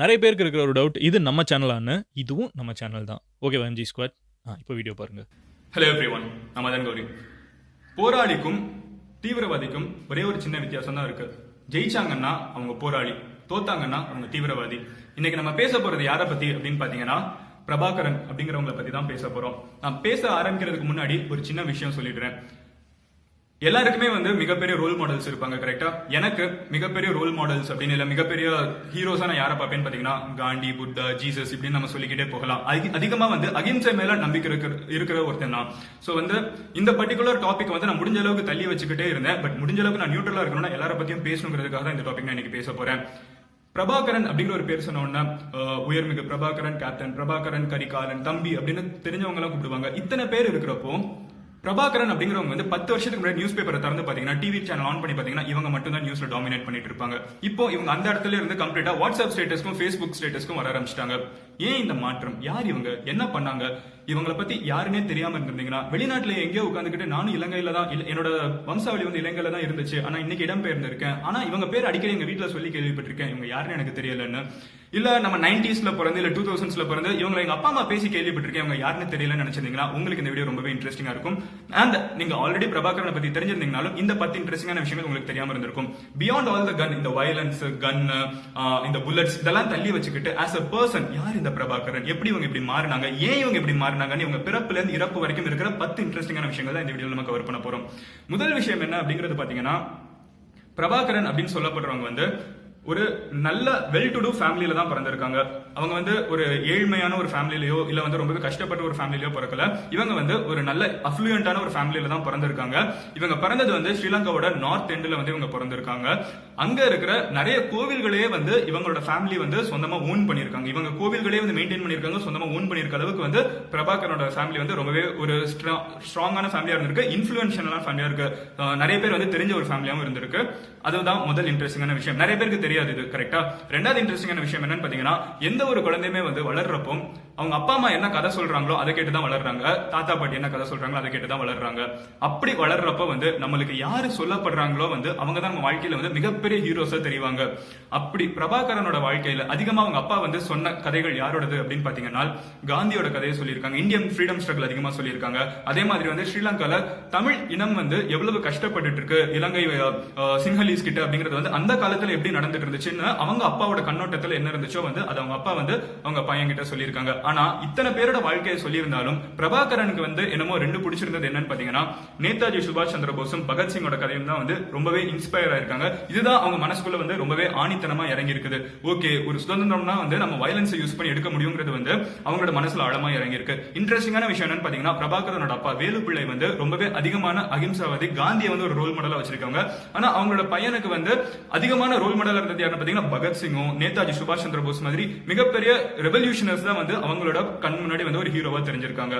நிறைய பேருக்கு இருக்கிற ஒரு டவுட் இது நம்ம சேனலான்னு இதுவும் நம்ம சேனல் தான். ஓகே எம்ஜி ஸ்குவாட் ஆ இப்போ வீடியோ பாருங்க. ஹலோ எவ்ரி ஒன் நம்ம தான் கௌரி. போராளிக்கும் தீவிரவாதிக்கும் ஒரே ஒரு சின்ன வித்தியாசம் தான் இருக்கு. ஜெயிச்சாங்கன்னா அவங்க போராளி தோத்தாங்கன்னா அவங்க தீவிரவாதி. இன்னைக்கு நம்ம பேச போறது யாரை பத்தி அப்படின்னு பாத்தீங்கன்னா பிரபாகரன் அப்படிங்கிறவங்கள பத்தி தான் பேச போறோம். நான் பேச ஆரம்பிக்கிறதுக்கு முன்னாடி ஒரு சின்ன விஷயம் சொல்லிடுறேன். எல்லாருக்குமே வந்து மிகப்பெரிய ரோல் மாடல்ஸ் இருப்பாங்க கரெக்டா எனக்கு மிகப்பெரிய ரோல் மாடல்ஸ் அப்படின்னு இல்லை மிகப்பெரிய ஹீரோஸா நான் யாரை பார்ப்பேன்னு பாத்தீங்கன்னா காந்தி புத்தா ஜீசஸ் இப்படின்னு நம்ம சொல்லிக்கிட்டே போகலாம். அதிக- அதிகமா வந்து அகிம்சை மேல நம்பிக்கை இருக்கிற இருக்கிற ஒருத்தன் தான். ஸோ வந்து இந்த பர்டிகுலர் டாபிக் வந்து நான் முடிஞ்ச அளவுக்கு தள்ளி வச்சுக்கிட்டே இருந்தேன். பட் முடிஞ்ச அளவுக்கு நான் நியூட்ரலா இருக்கணும்னா எல்லார பத்தியும் பேசணுங்கிறதுக்காக தான் இந்த டாபிக் நான் இன்னைக்கு பேச போறேன். பிரபாகரன் அப்படிங்கிற ஒரு பேர் சொன்னோன்னா உயர்மிகு பிரபாகரன் கேப்டன் பிரபாகரன் கரிகாலன் தம்பி அப்படின்னு தெரிஞ்சவங்க எல்லாம் கூப்பிடுவாங்க. இத்தனை பேர் இருக்கிறப்போ பிரபாகரன் அப்படிங்கிறவங்க வந்து பத்து வருஷத்துக்கு முன்னாடி நியூஸ் பேப்பரை திறந்து பாத்தீங்கன்னா டிவி சேனல் ஆன் பண்ணி பாத்தீங்கன்னா இவங்க மட்டும் தான் நியூஸ்ல டாமினேட் பண்ணிட்டு இருப்பாங்க. இப்போ இவங்க அந்த இடத்துல இருந்து கம்ப்ளீட்டா வாட்ஸ்அப் ஸ்டேட்டஸ்க்கும் ஃபேஸ்புக் ஸ்டேட்டஸ்க்கும் வர ஆரம்பிச்சிட்டாங்க. ஏன் இந்த மாற்றம்? யார் இவங்க? என்ன பண்ணாங்க? இவங்கள பத்தி யாருன்னே தெரியாம இருந்திருந்தீங்கன்னா வெளிநாட்டுல எங்கேயோ உட்காந்துக்கிட்டு நானும் இலங்கையில தான் என்னோட வம்சாவளி வந்து இலங்கையில தான் இருந்துச்சு. ஆனா இன்னைக்கு இடம் பெயர்ந்திருக்கேன் ஆனா இவங்க பேர் அடிக்கடி எங்க வீட்டுல சொல்லி கேள்விப்பட்டிருக்கேன். இவங்க யாருன்னு எனக்கு தெரியலன்னு. இல்ல நம்ம நைன்டிஸ்ல பிறந்து இல்ல டூ தௌசண்ட்ஸ்ல பிறந்து இவங்க எங்க அப்பா அம்மா பேசி கேள்விப்பட்டிருக்கேன். இவங்க யாருன்னு தெரியலன்னு நினைச்சிருந்தீங்கன்னா உங்களுக்கு இந்த வீடியோ ரொம்பவே இன்ட்ரெஸ்டிங்கா இருக்கும். அண்ட் நீங்க ஆல்ரெடி பிரபாகரனை பத்தி தெரிஞ்சிருந்தீங்கனாலும் இந்த பத்து இன்ட்ரெஸ்டிங்கான விஷயங்கள் உங்களுக்கு தெரியாம இருந்திருக்கும். பியாண்ட் ஆல் த கன் இந்த வயலன்ஸ் கன் இந்த புல்லட்ஸ் இதெல்லாம் தள்ளி வச்சுக்கிட்டு ஆஸ் அ பர்சன் யார் இந்த பிரபாகரன்? எப்படி இவங்க இப்படி மாறினாங்க? ஏன் இவங்க இப்படி மாறினாங்கன்னு இவங்க பிறப்புல இருந்து இறப்பு வரைக்கும் இருக்கிற பத்து இன்ட்ரெஸ்டிங்கான விஷயங்கள் தான் இந்த வீடியோவில் நம்ம கவர் பண்ண போறோம். முதல் விஷயம் என்ன அப்படிங்கிறது பாத்தீங்கன்னா பிரபாகரன் அப்படின்னு சொல்லப்படுறவங்க வந்து ஒரு நல்ல வெல் டு டூ ஃபேமிலியில தான் பிறந்திருக்காங்க. அவங்க வந்து ஒரு ஏழ்மையான ஒரு ஃபேமிலிலயோ இல்ல வந்து ரொம்ப கஷ்டப்பட்ட ஒரு ஃபேமிலிலயோ பிறக்கல. இவங்க வந்து ஒரு நல்ல அஃப்ளூயண்டான ஒரு ஃபேமிலியில தான் பிறந்திருக்காங்க. இவங்க பிறந்தது வந்து ஸ்ரீலங்காவோட நார்த் எண்டில் வந்து இவங்க பிறந்திருக்காங்க. அங்க இருக்கிற நிறைய கோவில்களே வந்து இவங்களோட ஃபேமிலி வந்து சொந்தமா ஓன் பண்ணிருக்காங்க இவங்க கோவில்களே வந்து மெயின்டைன் பண்ணிருக்காங்க சொந்தமா ஓன் பண்ணிருக்க அளவுக்கு வந்து பிரபாகரனோட ஃபேமிலி வந்து ரொம்பவே ஒரு ஸ்ட்ராங்கான ஃபேமிலியா இருந்திருக்கு. இன்ஃபுளுன்ஷியலான ஃபேமிலியா இருக்கு. நிறைய பேர் வந்து தெரிஞ்ச ஒரு ஃபேமிலியாவும் இருந்திருக்கு. அதுதான் முதல் இன்ட்ரெஸ்டிங்கான விஷயம். நிறைய பேருக்கு தெரியாது இது கரெக்டா ரெண்டாவது இன்ட்ரெஸ்டிங்கான விஷயம் என்னன்னு பாத்தீங்கன்னா எந்த ஒரு குழந்தையுமே வந்து வளர்றப்போ அவங்க அப்பா அம்மா என்ன கதை சொல்றாங்களோ அதை கேட்டு தான் வளர்றாங்க. தாத்தா பாட்டி என்ன கதை சொல்றாங்களோ அதை கேட்டு தான் வளர்றாங்க. அப்படி வளர்றப்ப வந்து நம்மளுக்கு யாரு சொல்லப்படுறாங்களோ வந்து அவங்க தான் நம்ம வாழ்க்கையில வந்து மிகப்பெரிய ஹீரோஸா தெரிவாங்க. அப்படி பிரபாகரனோட வாழ்க்கையில அதிகமா அவங்க அப்பா வந்து சொன்ன கதைகள் யாரோடது அப்படின்னு பாத்தீங்கன்னா காந்தியோட கதையை சொல்லியிருக்காங்க. இந்தியன் ஃப்ரீடம் ஸ்ட்ரகிள் அதிகமா சொல்லியிருக்காங்க. அதே மாதிரி வந்து ஸ்ரீலங்கால தமிழ் இனம் வந்து எவ்வளவு கஷ்டப்பட்டுட்டு இருக்கு இலங்கை சிங்களீஸ் கிட்ட அப்படிங்கிறது வந்து அந்த காலத்துல எப்படி நடந்துட்டு இருந்துச்சுன்னு அவங்க அப்பாவோட கண்ணோட்டத்துல என்ன இருந்துச்சோ வந்து அது அவங்க அப்பா வந்து அவங்க பையன் கிட்ட சொல்லியிருக்காங்க. ஆனா இத்தனை பேரோட வாழ்க்கையை சொல்லியிருந்தாலும் பிரபாகரனுக்கு வந்து என்னமோ ரெண்டு பிடிச்சிருந்தது என்னன்னு பாத்தீங்கன்னா நேதாஜி சுபாஷ் சந்திர போஸும் பகத்சிங்கோட கதையும் தான் வந்து ரொம்பவே இன்ஸ்பயர் ஆயிருக்காங்க. இதுதான் அவங்க மனசுக்குள்ள வந்து ரொம்பவே ஆணித்தனமா இறங்கி இருக்குது ஓகே ஒரு சுதந்திரம்னா வந்து நம்ம வயலன்ஸை யூஸ் பண்ணி எடுக்க முடியுங்கிறது வந்து அவங்களோட மனசுல ஆழமா இறங்கி இருக்கு இன்ட்ரெஸ்டிங்கான விஷயம் என்னன்னு பாத்தீங்கன்னா பிரபாகரனோட அப்பா வேலுப்பிள்ளை வந்து ரொம்பவே அதிகமான அகிம்சாவாதி காந்தியை வந்து ஒரு ரோல் மாடலா வச்சிருக்காங்க. ஆனா அவங்களோட பையனுக்கு வந்து அதிகமான ரோல் மாடலா இருந்தது யாருன்னு பாத்தீங்கன்னா பகத்சிங்கும் நேதாஜி சுபாஷ் சந்திர போஸ் மாதிரி மிகப்பெரிய ரெவல்யூஷனர்ஸ் தான் வந்து அவங்களோட கண் முன்னாடி வந்து ஒரு ஹீரோவா தெரிஞ்சிருக்காங்க.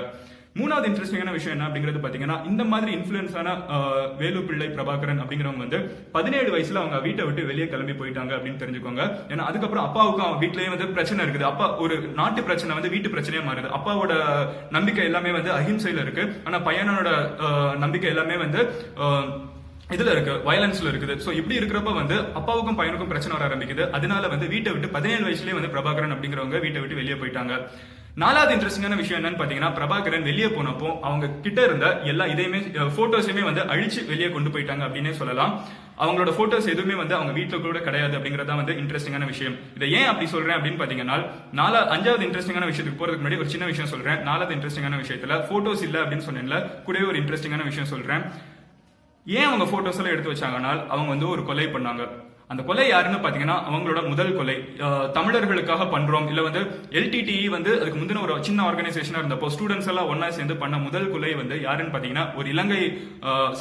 மூணாவது இன்ட்ரெஸ்டிங்கான விஷயம் என்ன அப்படிங்கிறது பாத்தீங்கன்னா இந்த மாதிரி இன்ஃபுளுன்ஸான வேலுப்பிள்ளை பிரபாகரன் அப்படிங்கிறவங்க வந்து பதினேழு வயசுல அவங்க வீட்டை விட்டு வெளியே கிளம்பி போயிட்டாங்க அப்படின்னு தெரிஞ்சுக்கோங்க. ஏன்னா அதுக்கப்புறம் அப்பாவுக்கும் அவங்க வீட்லயே வந்து பிரச்சனை இருக்குது. அப்பா ஒரு நாட்டு பிரச்சனை வந்து வீட்டு பிரச்சனையா மாறுது. அப்பாவோட நம்பிக்கை எல்லாமே வந்து அஹிம்சையில இருக்கு. ஆனா பையனோட நம்பிக்கை எல்லாமே வந்து இதுல இருக்கு வயலன்ஸ்ல இருக்குது. சோ இப்படி இருக்கிறப்ப வந்து அப்பாவுக்கும் பையனுக்கும் பிரச்சனை வர ஆரம்பிக்குது. அதனால வந்து வீட்டை விட்டு பதினேழு வயசுலயே வந்து பிரபாகரன் அப்படிங்கிறவங்க வீட்டை விட்டு வெளியே போயிட்டாங்க. நாலாவது இன்ட்ரெஸ்டிங்கான விஷயம் என்னன்னு பாத்தீங்கன்னா பிரபாகரன் வெளியே போனப்போ அவங்க கிட்ட இருந்த எல்லா இதையுமே போட்டோஸையுமே வந்து அழிச்சு வெளியே கொண்டு போயிட்டாங்க அப்படின்னே சொல்லலாம். அவங்களோட போட்டோஸ் எதுவுமே வந்து அவங்க வீட்டுல கூட கிடையாது அப்படிங்கறதா வந்து இன்ட்ரெஸ்டிங்கான விஷயம். இதை ஏன் அப்படி சொல்றேன் அப்படின்னு பாத்தீங்கன்னா நாலா அஞ்சாவது இன்ட்ரெஸ்டிங்கான விஷயத்துக்கு போறதுக்கு முன்னாடி ஒரு சின்ன விஷயம் சொல்றேன். நாலாவது இன்ட்ரெஸ்டிங்கான விஷயத்துல போட்டோஸ் இல்ல அப்படின்னு சொன்னேன்ல கூடவே ஒரு இன்ட்ரெஸ்டிங்கான விஷயம் சொல்றேன். ஏன் அவங்க ஃபோட்டோஸ் எல்லாம் எடுத்து வச்சாங்கன்னா அவங்க வந்து ஒரு கொலை பண்ணாங்க? அந்த கொலை யாருன்னு பாத்தீங்கன்னா அவங்களோட முதல் கொலை. தமிழர்களுக்காக பண்றோம். இல்ல வந்து எல்டிடிஇ வந்து அதுக்கு முந்தின ஒரு சின்ன ஆர்கனைசேஷனா இருந்தப்போ ஸ்டூடெண்ட்ஸ் எல்லாம் ஒன்னா சேர்ந்து பண்ண முதல் கொலை வந்து யாருன்னு பாத்தீங்கன்னா ஒரு இலங்கை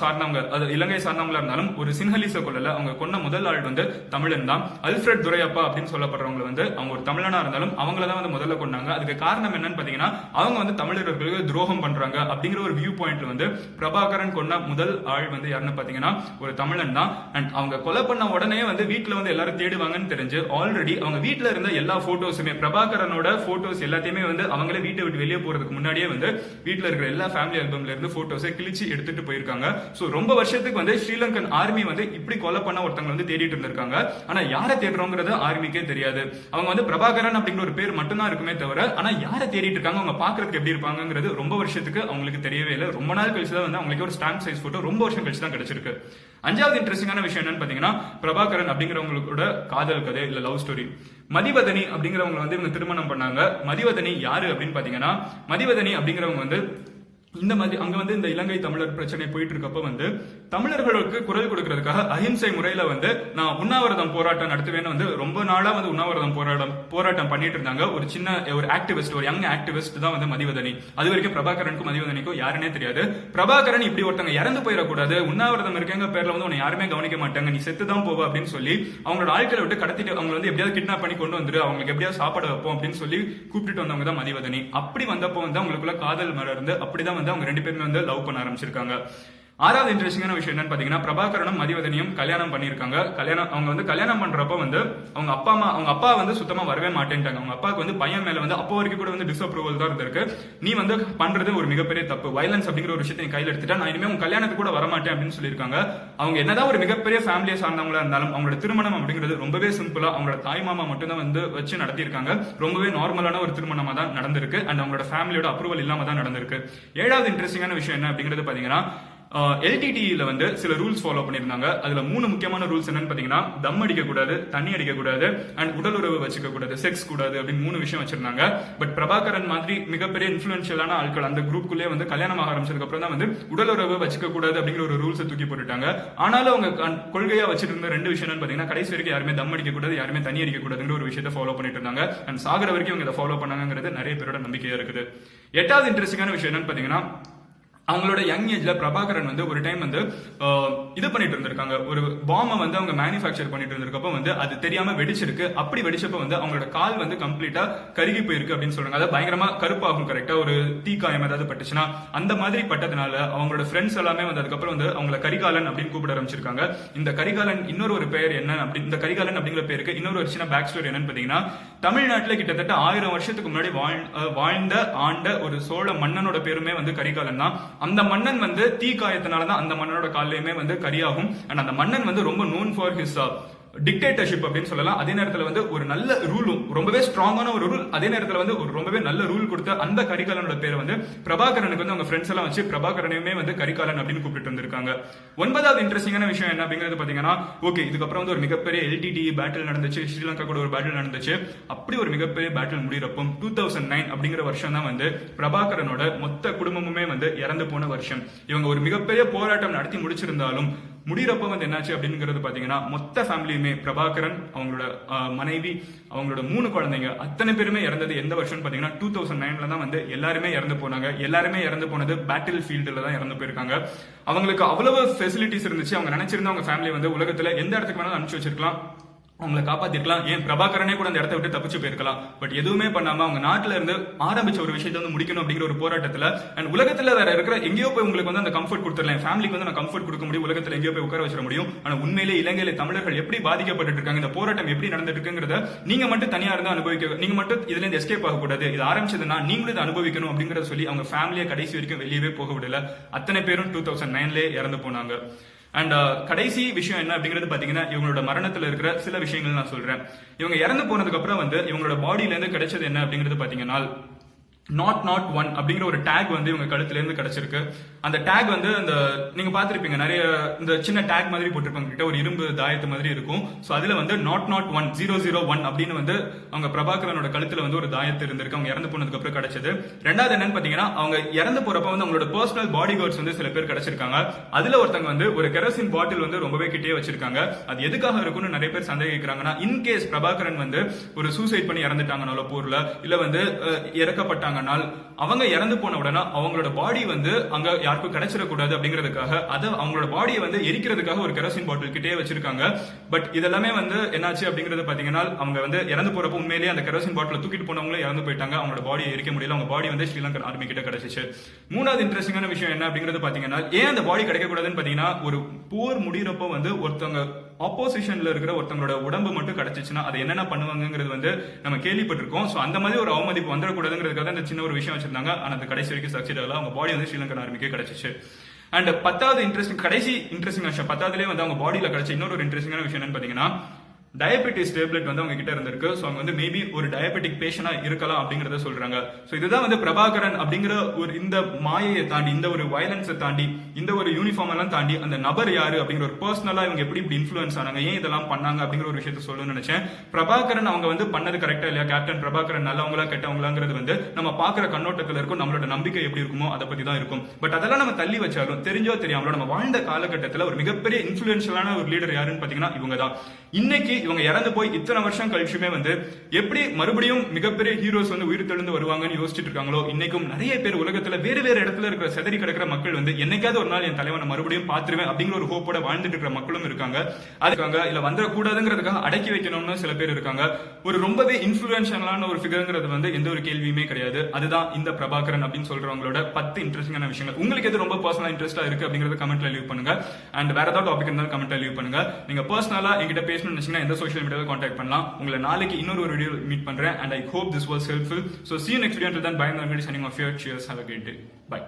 சார்ந்தவங்க அது இலங்கை சார்ந்தவங்களா இருந்தாலும் ஒரு சின்ஹலிச கொலைல அவங்க கொன்ன முதல் ஆள் வந்து தமிழன் தான். அல்ஃபிரட் துரையப்பா அப்படின்னு சொல்லப்படுறவங்க வந்து அவங்க ஒரு தமிழனா இருந்தாலும் அவங்கள தான் வந்து முதல்ல கொண்டாங்க அதுக்கு காரணம் என்னன்னு பாத்தீங்கன்னா அவங்க வந்து தமிழர்களுக்கு துரோகம் பண்றாங்க அப்படிங்கிற ஒரு வியூ பாயிண்ட்ல வந்து பிரபாகரன் கொன்ன முதல் ஆள் வந்து யாருன்னு பாத்தீங்கன்னா ஒரு தமிழன் தான். அண்ட் அவங்க கொலை பண்ண உடனே வந்து வந்து வீட்டில் வந்து எல்லாரும் தேடுவாங்கன்னு தெரிஞ்சு ஆல்ரெடி அவங்க வீட்டில் இருந்த எல்லா ஃபோட்டோஸுமே பிரபாகரனோட போட்டோஸ் எல்லாத்தையுமே வந்து அவங்களே வீட்டை விட்டு வெளியே போறதுக்கு முன்னாடியே வந்து வீட்டில் இருக்கிற எல்லா ஃபேமிலி ஆல்பம்ல இருந்து போட்டோஸை கிழிச்சு எடுத்துட்டு போயிருக்காங்க. சோ ரொம்ப வருஷத்துக்கு வந்து ஸ்ரீலங்கன் ஆர்மி வந்து இப்படி கொலை பண்ண ஒருத்தவங்க வந்து தேடிட்டு இருந்திருக்காங்க. ஆனா யாரை தேடுறோங்கிறது ஆர்மிக்கே தெரியாது. அவங்க வந்து பிரபாகரன் அப்படிங்கிற ஒரு பேர் மட்டும்தான் இருக்குமே தவிர ஆனா யாரை தேடிட்டு இருக்காங்க அவங்க பாக்குறதுக்கு எப்படி இருப்பாங்கிறது ரொம்ப வருஷத்துக்கு அவங்களுக்கு தெரியவே இல்லை. ரொம்ப நாள் கழிச்சு தான் வந்து அவங்களுக்கு ஒரு ஸ்டாம்ப் சைஸ் போட்டோ ரொம்ப வருஷம் கழிச்சு தான் கிடைச்சிருக்கு. அஞ்சாவது இன்ட்ரெஸ்டிங்கான விஷயம் என்னன்னு பாத்தீங்கன்னா பிரபாகரன் அப்படிங்கிறவங்களோட காதல் கதை இல்ல லவ் ஸ்டோரி மதிவதனி அப்படிங்கிறவங்க வந்து இவங்க திருமணம் பண்ணாங்க. மதிவதனி யாரு அப்படின்னு பாத்தீங்கன்னா மதிவதனி அப்படிங்கிறவங்க வந்து இந்த மாதிரி அங்க வந்து இந்த இலங்கை தமிழர் பிரச்சனை போயிட்டு இருக்கப்ப வந்து தமிழர்களுக்கு குரல் கொடுக்கறதுக்காக அஹிம்சை முறையில வந்து நான் உண்ணாவிரதம் போராட்டம் நடத்துவேன்னு வந்து ரொம்ப நாளா வந்து உண்ணாவிரதம் போராட்டம் போராட்டம் பண்ணிட்டு இருந்தாங்க ஒரு சின்ன ஒரு ஆக்டிவிஸ்ட் ஒரு யங் ஆக்டிவிஸ்ட் தான் வந்து மதிவதனி. அது வரைக்கும் பிரபாகரனுக்கும் மதிவதனிக்கும் யாருன்னே தெரியாது. பிரபாகரன் இப்படி ஒருத்தங்க இறந்து போயிடக்கூடாது. உண்ணாவிரதம் இருக்கேங்க பேர்ல வந்து உன்னை யாருமே கவனிக்க மாட்டாங்க. நீ செத்து தான் போவ அப்படின்னு சொல்லி அவங்களோட ஆட்களை விட்டு கடத்திட்டு அவங்க வந்து எப்படியாவது கிட்னாப் பண்ணி கொண்டு வந்துரு. அவங்களுக்கு எப்படியாவது சாப்பாடு வைப்போம் அப்படின்னு சொல்லி கூப்பிட்டுட்டு வந்தவங்க தான் மதிவதனி. அப்படி வந்தப்போ வந்து அவங்களுக்குள்ள காதல் மலர்ந்து அப்படிதான் வந்து அவங்க ரெண்டு பேருமே வந்து லவ் பண்ண ஆரம்பிச்சிருக்காங்க. ஆறாவது இன்ட்ரெஸ்டிங்கான விஷயம் என்னன்னு பாத்தீங்கன்னா பிரபாகரனும் மதிவதனியும் கல்யாணம் பண்ணியிருக்காங்க. கல்யாணம் அவங்க வந்து கல்யாணம் பண்றப்ப வந்து அவங்க அப்பா அம்மா அவங்க அப்பா வந்து சுத்தமா வரவே மாட்டேன்ட்டாங்க. அவங்க அப்பாவுக்கு வந்து பையன் மேல வந்து அப்போ வரைக்கும் கூட வந்து டிஸ்அப்ரூவல் தான் இருந்திருக்கு. நீ வந்து பண்றது ஒரு மிகப்பெரிய தப்பு. வயலன்ஸ் அப்படிங்கிற ஒரு விஷயத்தை கையில் எடுத்துட்டா நான் இனிமே உங்க கல்யாணத்துக்கு கூட வரமாட்டேன் அப்படின்னு சொல்லியிருக்காங்க. அவங்க என்னதான் ஒரு மிகப்பெரிய ஃபேமிலியை சார்ந்தவங்களா இருந்தாலும் அவங்களோட திருமணம் அப்படிங்கிறது ரொம்பவே சிம்பிளா அவங்களோட தாய் மாமா மட்டும்தான் வந்து வச்சு நடத்தியிருக்காங்க. ரொம்பவே நார்மலான ஒரு திருமணமா தான் நடந்திருக்கு. அண்ட் அவங்களோட ஃபேமிலியோட அப்ரூவல் இல்லாம தான் நடந்திருக்கு. ஏழாவது இன்ட்ரெஸ்டிங்கான விஷயம் என்ன அப்படிங்கிறது பாத்தீங்கன்னா எல்டிடியில் வந்து சில ரூல்ஸ் ஃபாலோ பண்ணியிருந்தாங்க. அதில் மூணு முக்கியமான ரூல்ஸ் என்னன்னு பார்த்தீங்கன்னா தம் அடிக்கக்கூடாது தண்ணி அடிக்கக்கூடாது அண்ட் உடல் உறவு வச்சுக்க கூடாது செக்ஸ் கூடாது அப்படின்னு மூணு விஷயம் வச்சிருந்தாங்க. பட் பிரபாகரன் மாதிரி மிகப்பெரிய இன்ஃபுளுன்ஷியலான ஆட்கள் அந்த குரூப்புக்குள்ளே வந்து கல்யாணம் ஆக ஆரம்பிச்சதுக்கு அப்புறம் தான் வந்து உடல் உறவு வச்சுக்க கூடாது அப்படிங்கிற ஒரு ரூல்ஸை தூக்கி போட்டுட்டாங்க. ஆனாலும் அவங்க கண்- கொள்கையா வச்சிட்டு இருந்த ரெண்டு விஷயம் பார்த்தீங்கன்னா கடைசி வரைக்கும் யாருமே தம் அடிக்கக்கூடாது யாருமே தண்ணி அடிக்கக்கூடாதுங்கிற ஒரு விஷயத்தை ஃபாலோ பண்ணிட்டு இருந்தாங்க. அண்ட் சாகர வரைக்கும் அவங்க இதை ஃபாலோ பண்ணாங்கிறது நிறைய பேரோட நம்பிக்கையா இருக்குது. எட்டாவது இன்ட்ரெஸ்டிங்கான விஷயம் என்னன்னு பாத்தீங்கன்னா அவங்களோட யங் ஏஜ்ல பிரபாகரன் வந்து ஒரு டைம் வந்து இது பண்ணிட்டு இருந்திருக்காங்க. ஒரு பாம்பை வந்து அவங்க மேனுஃபேக்சர் பண்ணிட்டு இருந்திருக்கப்ப வந்து அது தெரியாம வெடிச்சிருக்கு. அப்படி வெடிச்சப்ப வந்து அவங்களோட கால் வந்து கம்ப்ளீட்டா கருகி போயிருக்கு அப்படின்னு சொல்றாங்க. அதாவது பயங்கரமா கருப்பாகும் கரெக்டா ஒரு தீக்காயம் ஏதாவது பட்டுச்சுன்னா அந்த மாதிரி பட்டதுனால அவங்களோட ஃப்ரெண்ட்ஸ் எல்லாமே வந்து அதுக்கப்புறம் வந்து அவங்கள கரிகாலன் அப்படின்னு கூப்பிட ஆரம்பிச்சிருக்காங்க. இந்த கரிகாலன் இன்னொரு ஒரு பெயர் என்ன அப்படி இந்த கரிகாலன் அப்படிங்கிற பேருக்கு இன்னொரு ஒரு சின்ன பேக் ஸ்டோரி என்னன்னு பாத்தீங்கன்னா தமிழ்நாட்டில் கிட்டத்தட்ட ஆயிரம் வருஷத்துக்கு முன்னாடி வாழ்- வாழ்ந்த ஆண்ட ஒரு சோழ மன்னனோட பேருமே வந்து கரிகாலன் தான். அந்த மன்னன் வந்து தீ காயத்தினால தான் அந்த மன்னனோட காலையுமே வந்து கரியாகும். அண்ட் அந்த மன்னன் வந்து ரொம்ப நோன் ஃபார் ஹிஸ் டிக்டேட்டர்ஷிப் அப்படின்னு சொல்லலாம். அதே நேரத்தில் வந்து ஒரு நல்ல ரூலும் ரொம்பவே ஸ்ட்ராங்கான ஒரு ரூல் அதே நேரத்தில் வந்து ஒரு ரொம்பவே நல்ல ரூல் கொடுத்த அந்த கரிகாலனோட பேர் வந்து பிரபாகரனுக்கு வந்து அவங்க ஃப்ரெண்ட்ஸ் எல்லாம் வச்சு பிரபாகரனையுமே வந்து கரிகாலன் அப்படின்னு கூப்பிட்டு இருந்திருக்காங்க. ஒன்பதாவது இன்ட்ரெஸ்டிங்கான விஷயம் என்ன அப்படிங்கிறது பாத்தீங்கன்னா ஓகே இதுக்கப்புறம் வந்து ஒரு மிகப்பெரிய எல்டிடி பேட்டில் நடந்துச்சு. ஸ்ரீலங்கா கூட ஒரு பேட்டில் நடந்துச்சு. அப்படி ஒரு மிகப்பெரிய பேட்டில் முடிகிறப்போ டூ தௌசண்ட் நைன் அப்படிங்கிற வருஷம் தான் வந்து பிரபாகரனோட மொத்த குடும்பமுமே வந்து இறந்து போன வருஷம். இவங்க ஒரு மிகப்பெரிய போராட்டம் நடத்தி முடிச்சிருந்தாலும் முடிகிறப்ப வந்து என்னாச்சு அப்படிங்கிறது பார்த்தீங்கன்னா மொத்த ஃபேமிலியுமே பிரபாகரன் அவங்களோட மனைவி அவங்களோட மூணு குழந்தைங்க அத்தனை பேருமே இறந்தது எந்த வருஷம்னு பார்த்தீங்கன்னா டூ தௌசண்ட் நைன்ல தான் வந்து எல்லாருமே இறந்து போனாங்க. எல்லாருமே இறந்து போனது பேட்டில் ஃபீல்டில் தான் இறந்து போயிருக்காங்க. அவங்களுக்கு அவ்வளவு ஃபெசிலிட்டிஸ் இருந்துச்சு. அவங்க நினைச்சிருந்த அவங்க ஃபேமிலி வந்து உலகத்தில் எந்த இடத்துக்கு வேணாலும் அனுப்பிச்சு வச்சிருக்கலாம். அவங்களை காப்பாத்திருக்கலாம். ஏன் பிரபாகரனே கூட அந்த இடத்த விட்டு தப்பிச்சு போயிருக்கலாம். பட் எதுவுமே பண்ணாம அவங்க நாட்டுல இருந்து ஆரம்பிச்ச ஒரு விஷயத்தை வந்து முடிக்கணும் அப்படிங்கிற ஒரு போராட்டத்துல அண்ட் உலகத்துல வேற இருக்கிற எங்கேயோ போய் உங்களுக்கு வந்து அந்த கம்ஃபர்ட் கொடுத்துடலாம். என் ஃபேமிலிக்கு வந்து நான் கம்ஃபர்ட் கொடுக்க முடியும். உலகத்துல எங்கேயோ போய் உட்கார வச்சிட முடியும். ஆனா உண்மையிலே இலங்கையில தமிழர்கள் எப்படி பாதிக்கப்பட்டு இருக்காங்க? இந்த போராட்டம் எப்படி நடந்துட்டு இருக்குங்கிறத நீங்க மட்டும் தனியா இருந்து அனுபவிக்க நீங்க மட்டும் இதுல இருந்து எஸ்கேப் ஆகக்கூடாது. இது ஆரம்பிச்சதுன்னா நீங்களும் இதை அனுபவிக்கணும் அப்படிங்கறத சொல்லி அவங்க ஃபேமிலியை கடைசி வரைக்கும் வெளியவே போக விடல. அத்தனை பேரும் டூ தௌசண்ட் நைன்லேயே இறந்து போனாங்க. அண்ட் uh, கடைசி விஷயம் என்ன அப்படிங்கிறது பாத்தீங்கன்னா இவங்களோட மரணத்துல இருக்கிற சில விஷயங்கள் நான் சொல்றேன். இவங்க இறந்து போனதுக்கு அப்புறம் வந்து இவங்களோட பாடியில இருந்து கிடைச்சது என்ன அப்படிங்கிறது பாத்தீங்கன்னா நாட் நாட் ஒன் அப்படிங்கிற ஒரு டேக் வந்து இவங்க கழுத்துலேருந்து கிடச்சிருக்கு. கிடைச்சிருக்கு அந்த டேக் வந்து அந்த நீங்கள் பார்த்துருப்பீங்க நிறைய இந்த சின்ன டேக் மாதிரி போட்டிருப்பாங்க கிட்ட ஒரு இரும்பு தாயத்து மாதிரி இருக்கும். ஸோ அதில் வந்து nought nought one zero zero one அப்படின்னு வந்து அவங்க பிரபாகரனோட கழுத்தில் வந்து ஒரு தாயத்து இருந்திருக்கு. அவங்க இறந்து போனதுக்கப்புறம் கிடச்சது. ரெண்டாவது என்னன்னு பார்த்தீங்கன்னா அவங்க இறந்து போகிறப்ப வந்து அவங்களோட பர்சனல் பாடி கார்ட்ஸ் வந்து சில பேர் கிடச்சிருக்காங்க. அதில் ஒருத்தங்க வந்து ஒரு கெரோசின் பாட்டில் வந்து ரொம்பவே கிட்டே வச்சிருக்காங்க. அது எதுக்காக இருக்கும்னு நிறைய பேர் சந்தேகிக்கிறாங்கன்னா இன்கேஸ் பிரபாகரன் வந்து ஒரு சூசைட் பண்ணி இறந்துட்டாங்கனால போரில் இல்லை வந்து இறக்கப்பட்டாங்க இறக்கப்பட்டாங்கனால் அவங்க இறந்து போன உடனே அவங்களோட பாடி வந்து அங்க யாருக்கும் கிடைச்சிடக்கூடாது அப்படிங்கிறதுக்காக அதை அவங்களோட பாடியை வந்து எரிக்கிறதுக்காக ஒரு கெரோசின் பாட்டில் கிட்டே வச்சிருக்காங்க. பட் இதெல்லாமே வந்து என்னாச்சு அப்படிங்கறது பாத்தீங்கன்னா அவங்க வந்து இறந்து போறப்ப உண்மையிலேயே அந்த கெரோசின் பாட்டில் தூக்கிட்டு போனவங்களே இறந்து போயிட்டாங்க. அவங்களோட பாடியை எரிக்க முடியல. அவங்க பாடி வந்து ஸ்ரீலங்கன் ஆர்மி கிட்ட கிடைச்சிச்சு. மூணாவது இன்ட்ரெஸ்டிங்கான விஷயம் என்ன அப்படிங்கிறது பாத்தீங்கன்னா ஏன் அந்த பாடி கிடைக்கக்கூடாதுன்னு பாத்தீங்கன்னா ஒரு போர் முடியிறப்போ வந்து ஒருத்தவங்க ஆப்போசிஷன்ல இருக்கிற ஒருத்தவங்களோட உடம்பு மட்டும் கிடைச்சிச்சுன்னா அது என்னென்ன பண்ணுவாங்கங்கிறது வந்து நம்ம கேள்விப்பட்டிருக்கோம். ஸோ அந்த மாதிரி ஒரு அவமதிப்பு வந்துடக்கூடாதுங்கிறதுக்காக அந்த சின்ன ஒரு விஷயம் வச்சிருந்தாங்க. ஆனால் அந்த கடைசி வரைக்கும் சக்சீட் ஆகல அவங்க பாடி வந்து ஸ்ரீலங்கன் ஆர்மிக்கே கிடைச்சிச்சு. அண்ட் பத்தாவது இன்ட்ரெஸ்டிங் கடைசி இன்ட்ரெஸ்டிங் விஷயம் பத்தாவதுலேயே வந்து அவங்க பாடியில் கிடைச்ச இன்னொரு இன்ட்ரெஸ்டிங்கான விஷயம் என்னன்னு பார்த்தீங்கன்னா டயபெட்டிஸ் டேப்லெட் வந்து அவங்க கிட்ட இருந்திருக்கு. ஸோ அவங்க வந்து மேபி ஒரு டயபெட்டிக் பேஷனா இருக்கலாம் அப்படிங்கிறத சொல்றாங்க. ஸோ இதுதான் வந்து பிரபாகரன் அப்படிங்கிற ஒரு இந்த மாயையை தாண்டி இந்த ஒரு வயலன்ஸை தாண்டி இந்த ஒரு யூனிஃபார்ம் எல்லாம் தாண்டி அந்த நபர் யாரு அப்படிங்கிற ஒரு பர்சனலா இவங்க எப்படி இப்படி இன்ஃபுளுன்ஸ் ஆனாங்க ஏன் இதெல்லாம் பண்ணாங்க அப்படிங்கிற ஒரு விஷயத்த சொல்லணும்னு நினைச்சேன். பிரபாகரன் அவங்க வந்து பண்ணது கரெக்டா இல்லையா? கேப்டன் பிரபாகரன் நல்லவங்களா கெட்டவங்களாங்கிறது வந்து நம்ம பாக்குற கண்ணோட்டத்தில் இருக்கும் நம்மளோட நம்பிக்கை எப்படி இருக்குமோ அதை பத்தி தான் இருக்கும். பட் அதெல்லாம் நம்ம தள்ளி வச்சாலும் தெரிஞ்சோ தெரியாமலோ நம்ம வாழ்ந்த காலகட்டத்தில் ஒரு மிகப்பெரிய இன்ஃபுளுன்ஷியலான ஒரு லீடர் யாருன்னு பாத்தீங்கன்னா இவங்க தான் இன்னைக்கு இவங்க இறந்து போய் இத்தனை வருஷம் கழிச்சுமே வந்து எப்படி மறுபடியும் மிகப்பெரிய ஹீரோஸ் வந்து உயிர் தெழுந்து வருவாங்கன்னு யோசிச்சுட்டு இருக்காங்களோ இன்னைக்கும் நிறைய பேர் உலகத்துல வேறு வேறு இடத்துல இருக்கிற செதறி கிடக்கிற மக்கள் வந்து என்னைக்காவது ஒரு நாள் என் தலைவனை மறுபடியும் பார்த்துருவேன் அப்படிங்கிற ஒரு ஹோப்போட வாழ்ந்துட்டு இருக்கிற மக்களும் இருக்காங்க. அதுக்காங்க இல்ல வந்துடக்கூடாதுங்கிறதுக்காக அடக்கி வைக்கணும்னு சில பேர் இருக்காங்க. ஒரு ரொம்பவே இன்ஃபுளுன்ஷியலான ஒரு ஃபிகருங்கிறது வந்து எந்த ஒரு கேள்வியுமே கிடையாது. அதுதான் இந்த பிரபாகரன் அப்படின்னு சொல்றவங்களோட பத்து இன்ட்ரெஸ்டிங்கான விஷயங்கள். உங்களுக்கு எது ரொம்ப பர்சனல் இன்ட்ரெஸ்டா இருக்கு அப்படிங்கறத கமெண்ட்ல லீவ் பண்ணுங்க. அண்ட் வேற ஏதாவது டாபிக் இருந்தாலும் கமெண்ட்ல லீவ் பண்ணுங்க. நீங்க பர்சனலா எங்கிட்ட பேசணும்னு நினைச்சீங்கன்னா எந்த சோஷியல் மீடியாவில் காண்டாக்ட் பண்ணலாம். உங்களை நாளைக்கு இன்னொரு ஒரு வீடியோ மீட் பண்றேன். And I hope this was helpful so see next video தான் பயந்து signing off your cheers have a great bye